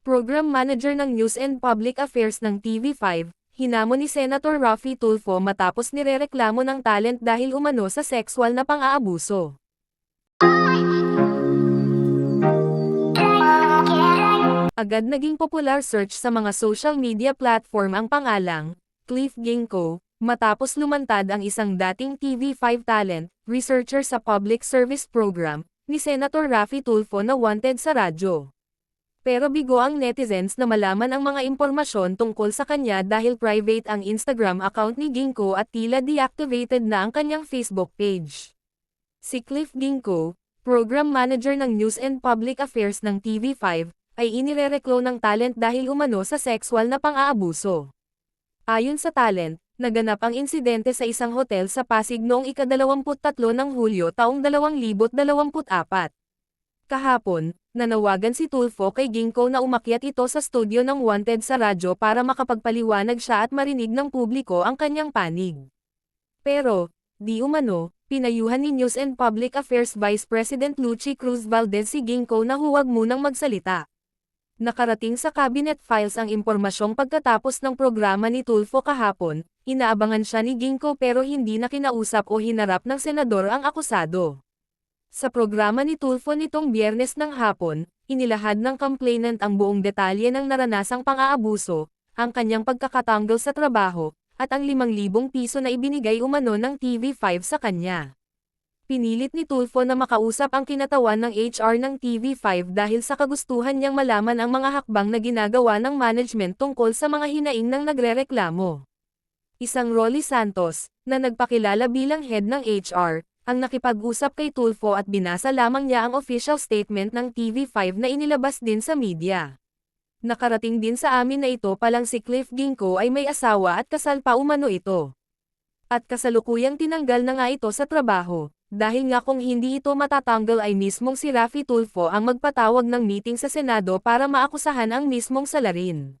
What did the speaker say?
Program Manager ng News and Public Affairs ng TV5, hinamon ni Senator Raffy Tulfo matapos nirereklamo ng talent dahil umano sa sexual na pang-aabuso. Agad naging popular search sa mga social media platform ang pangalang, Cliff Ginkgo, matapos lumantad ang isang dating TV5 talent, researcher sa Public Service Program, ni Senator Raffy Tulfo na wanted sa radyo. Pero bigo ang netizens na malaman ang mga impormasyon tungkol sa kanya dahil private ang Instagram account ni Ginkgo at tila deactivated na ang kanyang Facebook page. Si Cliff Ginkgo, Program Manager ng News and Public Affairs ng TV5, ay inirereklo ng talent dahil umano sa sexual na pang-aabuso. Ayon sa talent, naganap ang insidente sa isang hotel sa Pasig noong ika-23 ng Hulyo taong 2024. Kahapon, nanawagan si Tulfo kay Ginkgo na umakyat ito sa studio ng Wanted sa radyo para makapagpaliwanag siya at marinig ng publiko ang kanyang panig. Pero, di umano, pinayuhan ni News and Public Affairs Vice President Lucy Cruz Valdez si Ginkgo na huwag munang magsalita. Nakarating sa cabinet files ang impormasyong pagkatapos ng programa ni Tulfo kahapon, inaabangan siya ni Ginkgo pero hindi na kinausap o hinarap ng senador ang akusado. Sa programa ni Tulfo nitong biyernes ng hapon, inilahad ng complainant ang buong detalye ng naranasang pang-aabuso, ang kanyang pagkakatanggal sa trabaho, at ang 5,000 piso na ibinigay umano ng TV5 sa kanya. Pinilit ni Tulfo na makausap ang kinatawan ng HR ng TV5 dahil sa kagustuhan niyang malaman ang mga hakbang na ginagawa ng management tungkol sa mga hinaing ng nagrereklamo. Isang Rolly Santos, na nagpakilala bilang head ng HR, ang nakipag-usap kay Tulfo at binasa lamang niya ang official statement ng TV5 na inilabas din sa media. Nakarating din sa amin na ito palang si Cliff Ginkgo ay may asawa at kasal pa umano ito. At kasalukuyang tinanggal na nga ito sa trabaho, dahil nga kung hindi ito matatanggal ay mismong si Raffy Tulfo ang magpatawag ng meeting sa Senado para maakusahan ang mismong salarin.